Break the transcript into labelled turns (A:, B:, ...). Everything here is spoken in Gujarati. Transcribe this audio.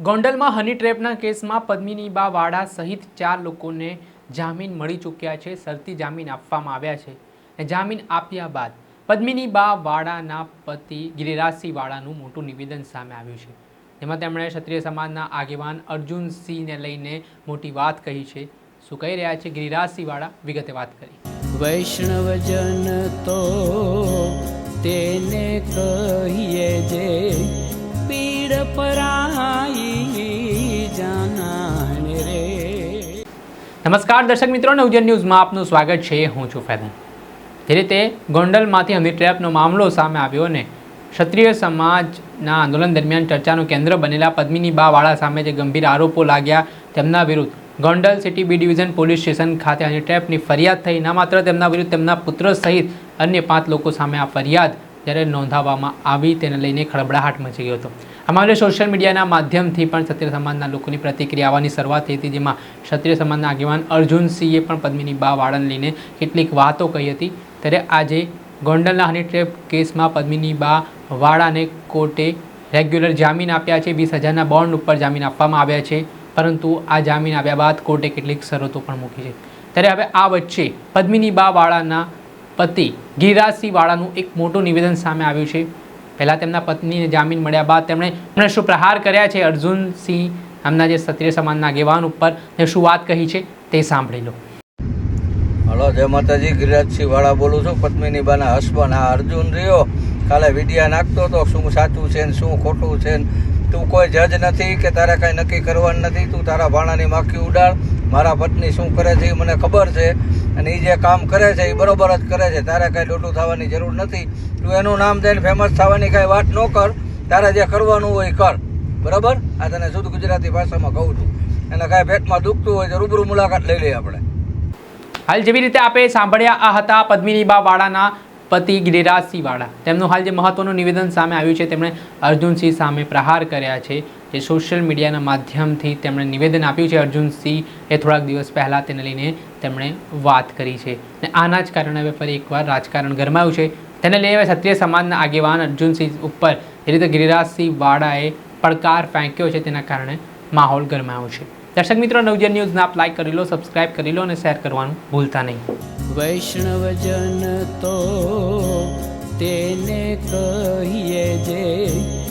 A: ગોંડલમાં હની ટ્રેપના કેસમાં પદ્મિની બા વાડા સહિત ચાર લોકોને જામીન મળી ચૂક્યા છે. શરતી જામીન આપવામાં આવ્યા છે જામીન આપ્યા બાદ પદ્મિની બા વાડાના પતિ ગિરિરાજસિંહ વાડાનું મોટું નિવેદન સામે આવ્યું છે. જેમાં તેમણે ક્ષત્રિય સમાજના આગેવાન અર્જુનસિંહને લઈને મોટી વાત કહી છે. શું કહી રહ્યા છે ગિરિરાજસિંહ વાડા? વિગતે વાત કરી.
B: વૈષ્ણવજન તો તેને કહીએ જે પીડ પરાઈ
A: નમસ્કાર દર્શક મિત્રો, નવજન ન્યૂઝમાં આપનું સ્વાગત છે. હું છું ફેદન જે રીતે ગોંડલમાંથી હની ટ્રેપનો મામલો સામે આવ્યો ને ક્ષત્રિય સમાજના આંદોલન દરમિયાન ચર્ચાનું કેન્દ્ર બનેલા પદ્મિની બાવાળા સામે જે ગંભીર આરોપો લાગ્યા તેમના વિરુદ્ધ Gondal city B division police station ખાતે હની ટ્રેપની ફરિયાદ થઈ. ના માત્ર તેમના વિરુદ્ધ, તેમના પુત્ર સહિત અન્ય પાંચ લોકો સામે આ ફરિયાદ જ્યારે નોંધાવવામાં આવી તેને લઈને ખળબળાહટ મચી ગયો હતો. મામલે સોશિયલ મીડિયાના માધ્યમથી પણ ક્ષત્રિય સમાજના લોકોની પ્રતિક્રિયા આવવાની શરૂઆત થઈ હતી, જેમાં ક્ષત્રિય સમાજના આગેવાન અર્જુનસિંહે પણ પદ્મિની બા વાળાને લઈને કેટલીક વાતો કહી હતી. ત્યારે આજે ગોંડલના હની ટ્રેપ કેસમાં પદ્મિની બા વાળાને કોર્ટે રેગ્યુલર જામીન આપ્યા છે. વીસ હજારના બોન્ડ ઉપર જામીન આપવામાં આવ્યા છે. પરંતુ આ જામીન આપ્યા બાદ કોર્ટે કેટલીક શરતો પણ મૂકી છે. ત્યારે હવે આ વચ્ચે પદ્મિની બા વાળાના પતિ ગિરિરાજસિંહ વાળાનું એક મોટું નિવેદન સામે આવ્યું છે. પહેલાં તેમના પત્નીને જામીન મળ્યા બાદ તેમણે તેમણે શું પ્રહાર કર્યા છે? અર્જુનસિંહ એમના જે ક્ષત્રિય સમાજના આગેવાન ઉપર ને શું વાત કહી છે તે સાંભળી લો.
C: હલો, જય માતાજી. ગિરિરાજસિંહ વાળા બોલું છું. પદ્મિની બાના હસબન્ડ આ અર્જુન રહ્યો. કાલે વિડિયા નાખતો હતો. શું સાચું છે ને શું ખોટું છે ને તું કોઈ જજ નથી કે તારે કાંઈ નક્કી કરવાનું નથી. તું તારા ભાણાની માખી ઉડાડ. મારા પત્ની શું કરે છે એ મને ખબર છે અને એ જે કામ કરે છે એ બરોબર જ કરે છે. તારે કાંઈ ડોટું થવાની જરૂર નથી. તું એનું નામ દઈને ફેમસ થવાની કાંઈ વાત ન કર. તારે જે કરવાનું હોય એ કર. બરાબર? આ તને શુદ્ધ ગુજરાતી ભાષામાં કહું છું. અને કાંઈ પેટમાં દુખતું હોય તો રૂબરૂ મુલાકાત લઈ લઈએ આપણે.
A: હાલ જેવી રીતે આપણે સાંભળ્યા, આ હતા પદ્મિનીબા વાળાના પતિ ગિરિરાજસિંહ વાળા. તેમનું હાલ જે મહત્વનું નિવેદન સામે આવ્યું છે, તેમણે અર્જુનસિંહ સામે પ્રહાર કર્યા છે. જે સોશિયલ મીડિયાના માધ્યમથી તેમણે નિવેદન આપ્યું છે અર્જુનસિંહ એ થોડાક દિવસ પહેલાં તેને લઈને તેમણે વાત કરી છે. અને આના જ કારણે હવે ફરી એકવાર રાજકારણ ગરમાયું છે. તેને લઈને હવે ક્ષત્રિય સમાજના આગેવાન અર્જુનસિંહ ઉપર જે રીતે ગિરિરાજસિંહ વાળાએ પડકાર ફેંક્યો છે તેના કારણે માહોલ ગરમાયો છે. દર્શક મિત્રો, નવજન ન્યૂઝને આપ લાઈક કરી લો સબસ્ક્રાઇબ કરી લો અને શેર કરવાનું ભૂલતા નહીં.
B: વૈષ્ણવજન તો તેને કહીએ જે